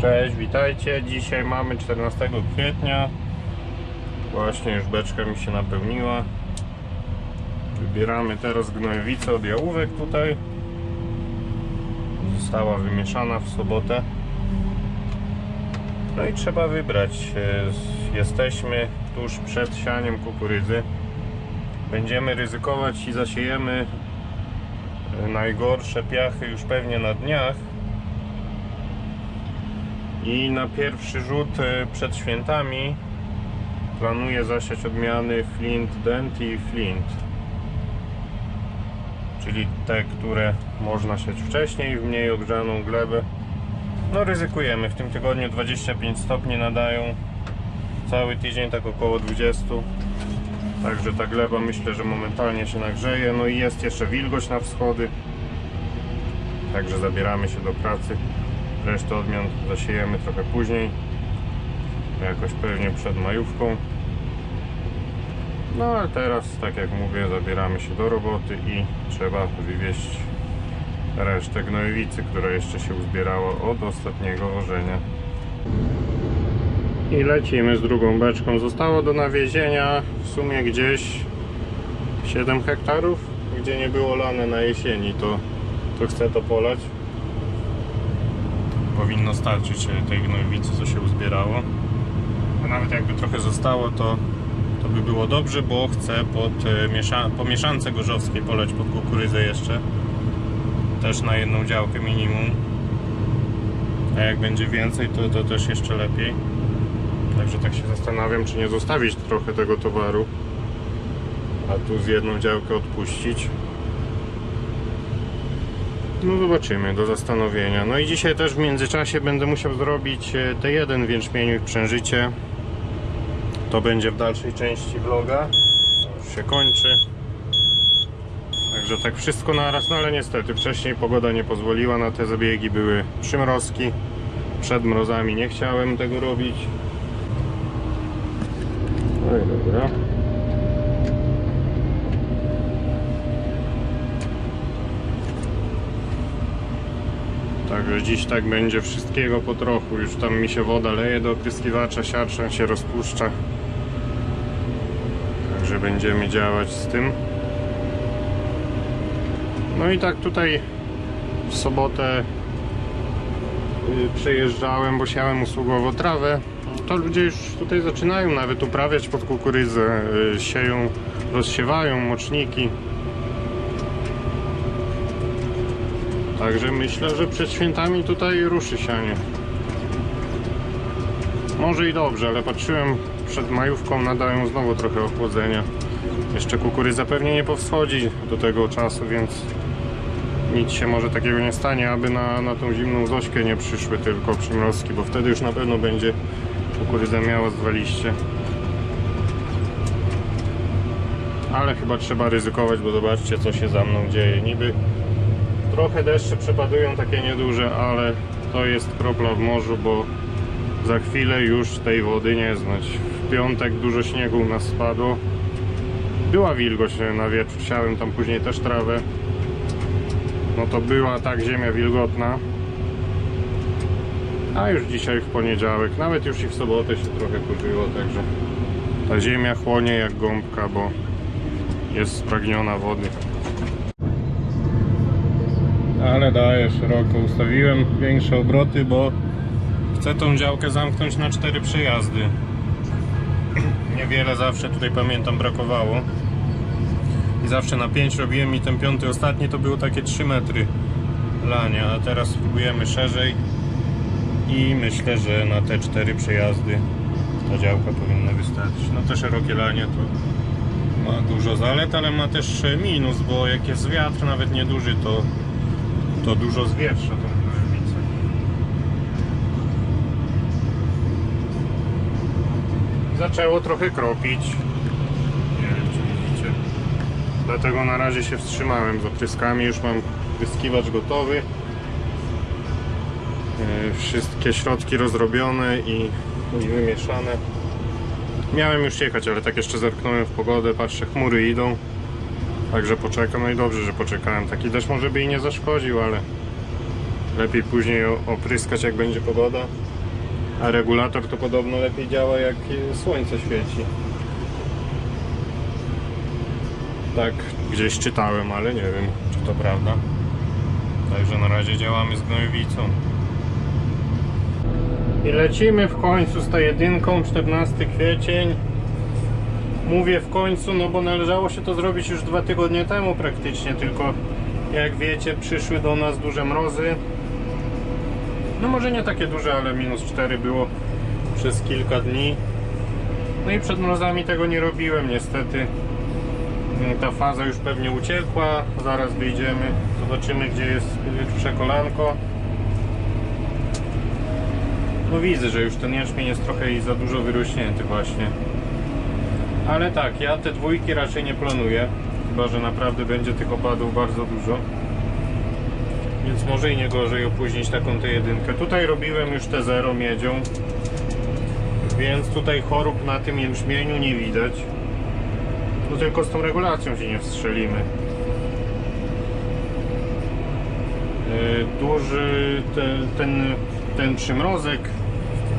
Cześć, witajcie. Dzisiaj mamy 14 kwietnia. Właśnie już beczka mi się napełniła. Wybieramy teraz gnojowicę od jałówek tutaj. Została wymieszana w sobotę. No i trzeba wybrać. Jesteśmy tuż przed sianiem kukurydzy. Będziemy ryzykować i zasiejemy najgorsze piachy już pewnie na dniach. I na pierwszy rzut e, przed świętami planuję zasiać odmiany Flint Dent i Flint. Czyli te, które można siać wcześniej w mniej ogrzaną glebę. No ryzykujemy. W tym tygodniu 25 stopni nadają. Cały tydzień tak około 20. Także ta gleba myślę, że momentalnie się nagrzeje. No i jest jeszcze wilgoć na wschody. Także zabieramy się do pracy. Resztę odmian zasiejemy trochę później. Jakoś pewnie przed majówką. No ale teraz, tak jak mówię, zabieramy się do roboty i trzeba wywieźć resztę gnojowicy, która jeszcze się uzbierała od ostatniego wożenia. I lecimy z drugą beczką. Zostało do nawiezienia w sumie gdzieś 7 hektarów, gdzie nie było lane na jesieni, to, to chcę to polać powinno starczyć e, tej gnojowicy, co się uzbierało. A nawet jakby trochę zostało, to, to by było dobrze, bo chcę pod, e, miesza, po mieszance gorzowskiej poleć pod kukurydzę jeszcze. Też na jedną działkę minimum. A jak będzie więcej, to, to też jeszcze lepiej. Także tak się zastanawiam, czy nie zostawić trochę tego towaru, a tu z jedną działkę odpuścić. No zobaczymy, do zastanowienia. No i dzisiaj też w międzyczasie będę musiał zrobić e, T1 w jęczmieniu i przężycie. To będzie w dalszej części vloga. To już się kończy. Także tak wszystko naraz, no ale niestety wcześniej pogoda nie pozwoliła na te zabiegi, były przymrozki. Przed mrozami nie chciałem tego robić. No i dobra. Także dziś tak będzie wszystkiego po trochu. Już tam mi się woda leje do opryskiwacza, siarczan się rozpuszcza. Także będziemy działać z tym. No i tak tutaj w sobotę y, przejeżdżałem, bo siałem usługowo trawę. To ludzie już tutaj zaczynają nawet uprawiać pod kukurydzę. y, Sieją, rozsiewają moczniki. Także myślę, że przed świętami tutaj ruszy sianie. Może i dobrze, ale patrzyłem przed majówką nadają znowu trochę ochłodzenia. Jeszcze kukurydza pewnie nie powschodzi do tego czasu, więc nic się może takiego nie stanie, aby na, na tą zimną zośkę nie przyszły tylko przymrozki, bo wtedy już na pewno będzie kukurydza miała zwaliście. Ale chyba trzeba ryzykować, bo zobaczcie co się za mną dzieje. Niby Trochę deszcze przepadują takie nieduże, ale to jest kropla w morzu, bo za chwilę już tej wody nie znać. W piątek dużo śniegu u nas spadło. Była wilgoć na wieczór, siałem tam później też trawę. No to była tak ziemia wilgotna. A już dzisiaj w poniedziałek, nawet już i w sobotę się trochę kurzyło, także ta ziemia chłonie jak gąbka, bo jest spragniona wody. Ale daję szeroko. Ustawiłem większe obroty, bo chcę tą działkę zamknąć na cztery przejazdy. Niewiele zawsze tutaj pamiętam brakowało. I zawsze na 5 robiłem i ten piąty ostatni to było takie 3 metry lania, a teraz spróbujemy szerzej i myślę, że na te cztery przejazdy ta działka powinna wystarczyć. No te szerokie lanie to ma dużo zalet, ale ma też minus, bo jak jest wiatr nawet nieduży, to to dużo zwietrza tą gnojowicę. Zaczęło trochę kropić. Nie wiem czy widzicie. Dlatego na razie się wstrzymałem z opryskami. Już mam pryskiwacz gotowy. E, Wszystkie środki rozrobione i, i wymieszane. Miałem już jechać, ale tak jeszcze zerknąłem w pogodę, patrzę, chmury idą. Także poczekam, no i dobrze, że poczekałem. Taki deszcz może by i nie zaszkodził, ale Lepiej później opryskać jak będzie pogoda. A regulator to podobno lepiej działa jak słońce świeci. Tak, gdzieś czytałem, ale nie wiem czy to prawda. Także na razie działamy z gnojowicą. I lecimy w końcu z tą jedynką, 14 kwiecień. Mówię w końcu, no bo należało się to zrobić już dwa tygodnie temu praktycznie, tylko jak wiecie przyszły do nas duże mrozy. No może nie takie duże, ale minus 4 było przez kilka dni. No i przed mrozami tego nie robiłem niestety. Ta faza już pewnie uciekła, zaraz wyjdziemy, zobaczymy gdzie jest pierwsze kolanko. No widzę, że już ten jęczmień jest trochę i za dużo wyrośnięty właśnie. Ale tak, ja te dwójki raczej nie planuję, chyba że naprawdę będzie tych opadów bardzo dużo. Więc może i nie gorzej opóźnić taką tę jedynkę. Tutaj robiłem już te zero miedzią, więc tutaj chorób na tym jęczmieniu nie widać. No tylko z tą regulacją się nie wstrzelimy. E, Duży ten, ten, ten przymrozek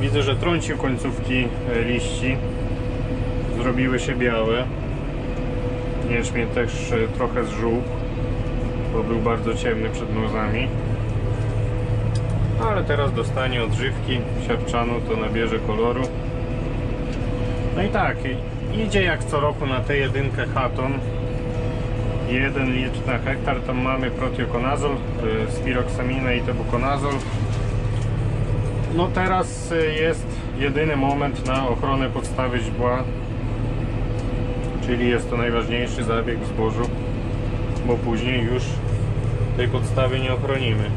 widzę, że trącił końcówki e, liści. Zrobiły się białe. Jęczmień też e, trochę zżółkł, bo był bardzo ciemny przed mrozami. Ale teraz dostanie odżywki siarczanu, to nabierze koloru. No i tak, idzie jak co roku na tę jedynkę Haton. 1 litr na hektar, tam mamy protiokonazol, y, spiroxaminę i tebukonazol. No teraz y, jest jedyny moment na ochronę podstawy źdźbła, czyli jest to najważniejszy zabieg w zbożu, bo później już tej podstawy nie ochronimy.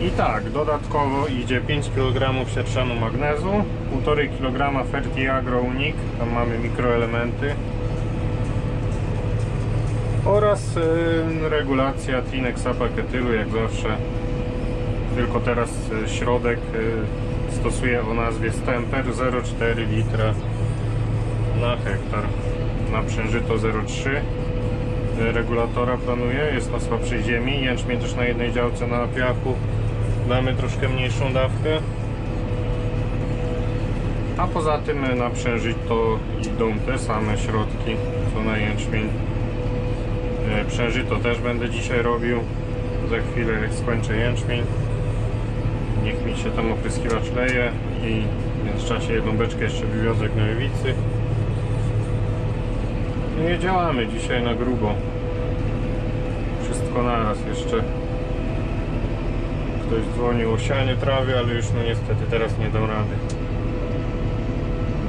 I tak, dodatkowo idzie 5 kg sierszanu magnezu, 1,5 kg Fertiagro Unique, tam mamy mikroelementy oraz y, regulacja Tinexa paketylu jak zawsze, tylko teraz y, środek y, stosuje o nazwie Stemper 0,4 litra na hektar, na przężyto 0,3 y, regulatora planuję, jest na słabszej ziemi, jęczmień też na jednej działce na piachu damy troszkę mniejszą dawkę. A poza tym na przężyto idą te same środki co na jęczmień. E, Przężyto też będę dzisiaj robił. Za chwilę skończę jęczmień. Niech mi się tam opryskiwacz leje i w międzyczasie jedną beczkę jeszcze wywiozę gnojowicy. No i działamy dzisiaj na grubo. Wszystko naraz jeszcze Ktoś dzwonił o sianie trawy, ale już no niestety teraz nie dam rady.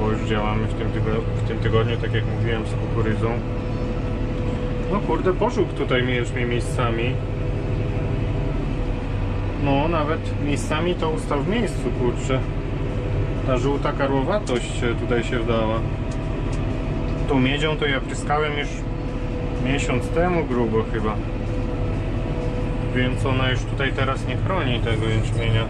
Bo już działamy w tym, tygo w tym tygodniu, tak jak mówiłem, z kukurydzą. No kurde, poszuk tutaj mieliśmy miejscami. No, nawet miejscami to ustał w miejscu, kurczę. Ta żółta karłowatość tutaj się wdała. Tą miedzią to ja pryskałem już miesiąc temu grubo chyba. Więc ona już tutaj teraz nie chroni tego jęczmienia.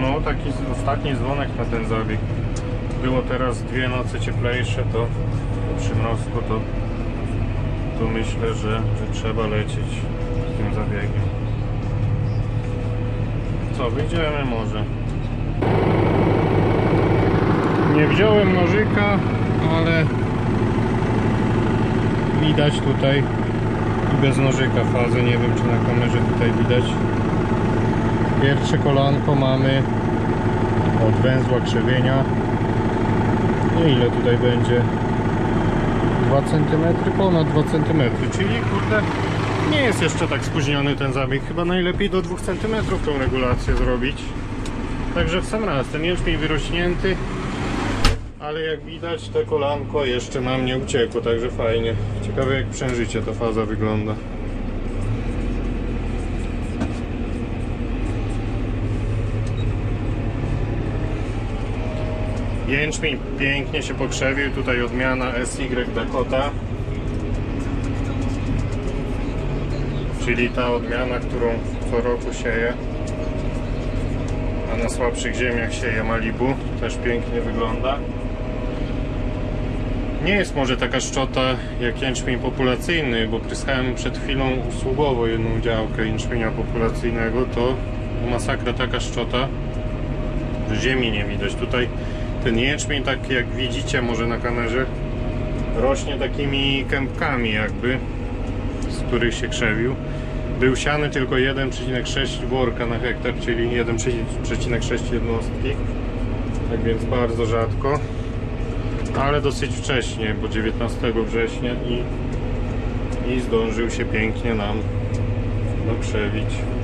No, taki ostatni dzwonek na ten zabieg. Było teraz dwie noce cieplejsze, to po przymrozku to, to myślę, że, że trzeba lecieć z tym zabiegiem. Co, wyjdziemy może. Nie wziąłem nożyka, ale widać tutaj i bez nożyka fazę. Nie wiem, czy na kamerze tutaj widać. Pierwsze kolanko mamy od węzła krzewienia. No ile tutaj będzie? 2 cm, ponad 2 cm, czyli kurde nie jest jeszcze tak spóźniony ten zabieg. Chyba najlepiej do 2 cm tą regulację zrobić. Także w sam raz, ten jęczmień wyrośnięty, ale jak widać te kolanko jeszcze nam nie uciekło, także fajnie. Ciekawe jak przężycie ta faza wygląda. Jęczmień pięknie się pokrzewił, tutaj odmiana SY Dakota. Czyli ta odmiana, którą co roku sieję. A A na słabszych ziemiach sieje Malibu, też pięknie wygląda. Nie jest może taka szczota jak jęczmień populacyjny, bo pryskałem przed chwilą usługowo jedną działkę jęczmienia populacyjnego, to masakra taka szczota, że ziemi nie widać. Tutaj ten jęczmień, tak jak widzicie może na kamerze, rośnie takimi kępkami jakby, z których się krzewił. Był siany tylko 1,6 worka na hektar, czyli 1,6 jednostki. Tak więc bardzo rzadko. Ale dosyć wcześnie, bo 19 września i, i zdążył się pięknie nam dokrzewić.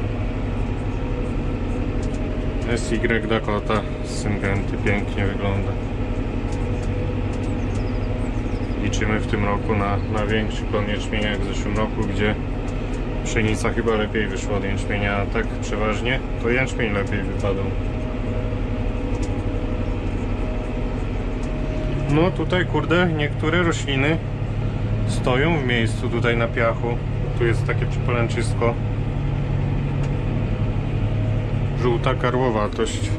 SY Dakota z Syngenty pięknie wygląda. Liczymy w tym roku na, na większy plon jęczmienia jak w zeszłym roku, gdzie pszenica chyba lepiej wyszła od jęczmienia, a tak przeważnie to jęczmień lepiej wypadał. No tutaj kurde, niektóre rośliny stoją w miejscu tutaj na piachu. Tu jest takie przypalęczysko. Żółta karłowatość.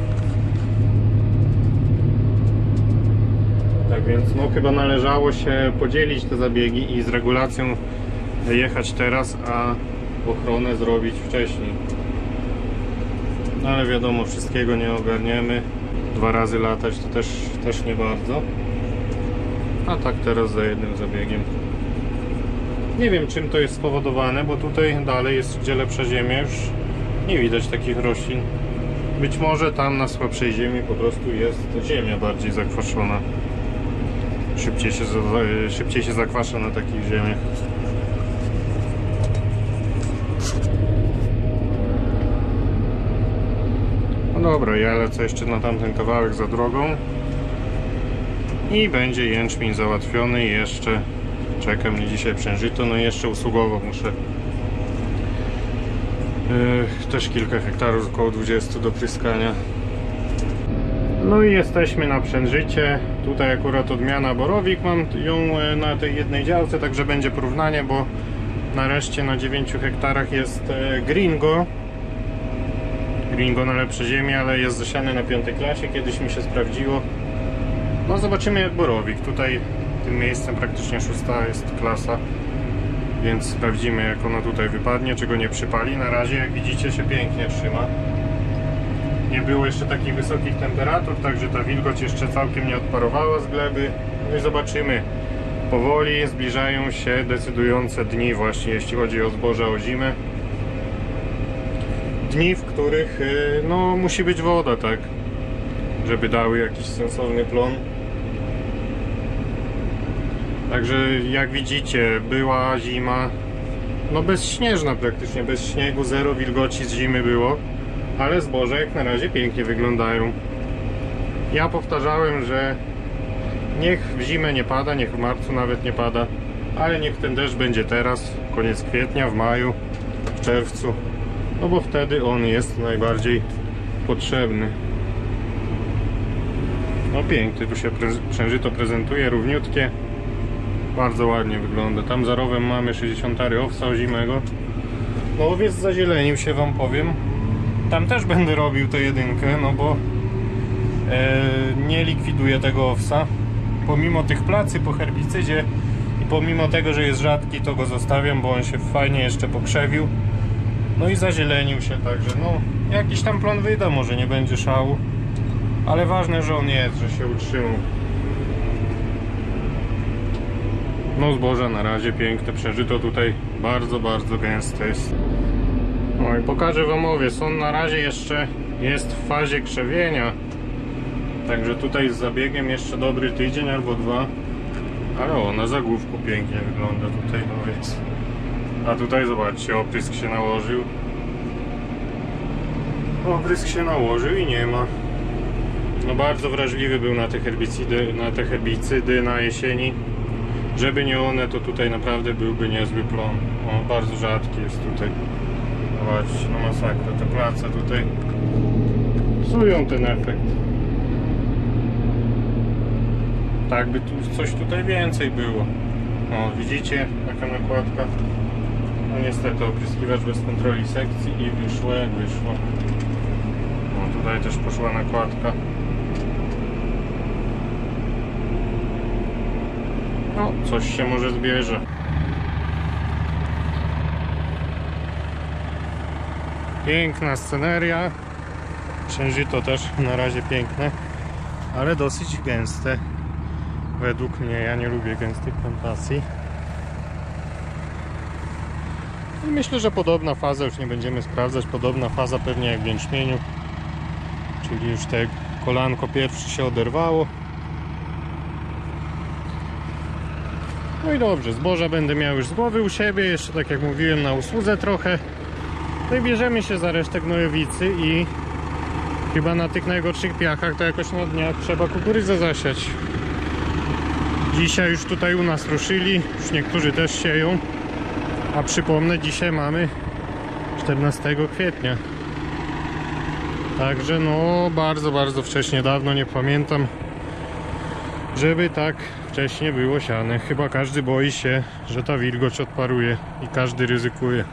Tak więc no chyba należało się podzielić te zabiegi i z regulacją jechać teraz, a ochronę zrobić wcześniej. No ale wiadomo, wszystkiego nie ogarniemy. Dwa razy latać to też, też nie bardzo. A tak teraz za jednym zabiegiem. Nie wiem czym to jest spowodowane, bo tutaj dalej jest gdzie lepsza ziemia, już nie widać takich roślin. Być może tam na słabszej ziemi po prostu jest ziemia bardziej zakwaszona. Szybciej się, szybciej się zakwasza na takich ziemiach. No dobra, ja lecę jeszcze na tamten kawałek za drogą i będzie jęczmień załatwiony jeszcze czeka mnie dzisiaj przężyto, no i jeszcze usługowo muszę też kilka hektarów, około 20 do pryskania. No i jesteśmy na przężycie. Tutaj akurat odmiana borowik mam ją e, na tej jednej działce, także będzie porównanie, bo nareszcie na 9 hektarach jest e, Gringo. Gringo na lepsze ziemię, ale jest zasiany na piątej klasie, kiedyś mi się sprawdziło. No zobaczymy jak borowik. Tutaj tym miejscem praktycznie szósta jest klasa. Więc sprawdzimy jak ona tutaj wypadnie, czego nie przypali. Na razie jak widzicie się pięknie trzyma. Nie było jeszcze takich wysokich temperatur, także ta wilgoć jeszcze całkiem nie odparowała z gleby. No i zobaczymy. Powoli zbliżają się decydujące dni właśnie jeśli chodzi o zboże, o zimę. Dni, w których y, no, musi być woda, tak? Żeby dały jakiś sensowny plon. Także jak widzicie, była zima, no bezśnieżna praktycznie, bez śniegu, zero wilgoci z zimy było, ale zboże jak na razie pięknie wyglądają. Ja powtarzałem, że niech w zimę nie pada, niech w marcu nawet nie pada, ale niech ten deszcz będzie teraz, koniec kwietnia, w maju, w czerwcu, no bo wtedy on jest najbardziej potrzebny. No pięknie, tu się przężyto prezentuje, równiutkie. Bardzo ładnie wygląda. Tam za rowem mamy 60 owsa ozimego. No owiec zazielenił się wam powiem. Tam też będę robił tę jedynkę, no bo e, nie likwiduję tego owsa. Pomimo tych placy po herbicydzie i pomimo tego, że jest rzadki, to go zostawiam, bo on się fajnie jeszcze pokrzewił. No i zazielenił się, także no jakiś tam plon wyda, może nie będzie szału. Ale ważne, że on jest, że się utrzymał. No zboże na razie piękne, przeżyto tutaj bardzo, bardzo gęste jest. No i pokażę wam owiec, on na razie jeszcze jest w fazie krzewienia. Także tutaj z zabiegiem jeszcze dobry tydzień albo dwa. Ale o, na zagłówku pięknie wygląda tutaj owiec. A tutaj zobaczcie, oprysk się nałożył. Oprysk się nałożył i nie ma. No bardzo wrażliwy był na te herbicydy, na te herbicydy na jesieni. Żeby nie one, to tutaj naprawdę byłby niezły plon. Bardzo rzadki jest tutaj. Zobaczcie, no masakra. Te place tutaj psują ten efekt. Tak by tu coś tutaj więcej było. O, widzicie jaka nakładka? No niestety opryskiwacz bez kontroli sekcji i wyszło jak wyszło. Tutaj też poszła nakładka. No, coś się może zbierze. Piękna sceneria. Księżyto też na razie piękne, ale dosyć gęste. Według mnie, ja nie lubię gęstych plantacji. I myślę, że podobna faza, już nie będziemy sprawdzać, podobna faza pewnie jak w jęczmieniu. Czyli już te kolanko pierwsze się oderwało. No i dobrze, zboża będę miał już z głowy u siebie, jeszcze tak jak mówiłem na usłudze trochę. No i bierzemy się za resztę gnojowicy i chyba na tych najgorszych piachach to jakoś na dniach trzeba kukurydzę zasiać. Dzisiaj już tutaj u nas ruszyli, już niektórzy też sieją. A przypomnę, dzisiaj mamy 14 kwietnia. Także no bardzo, bardzo wcześnie, dawno nie pamiętam, żeby tak wcześnie było siane. Chyba każdy boi się, że ta wilgoć odparuje i każdy ryzykuje.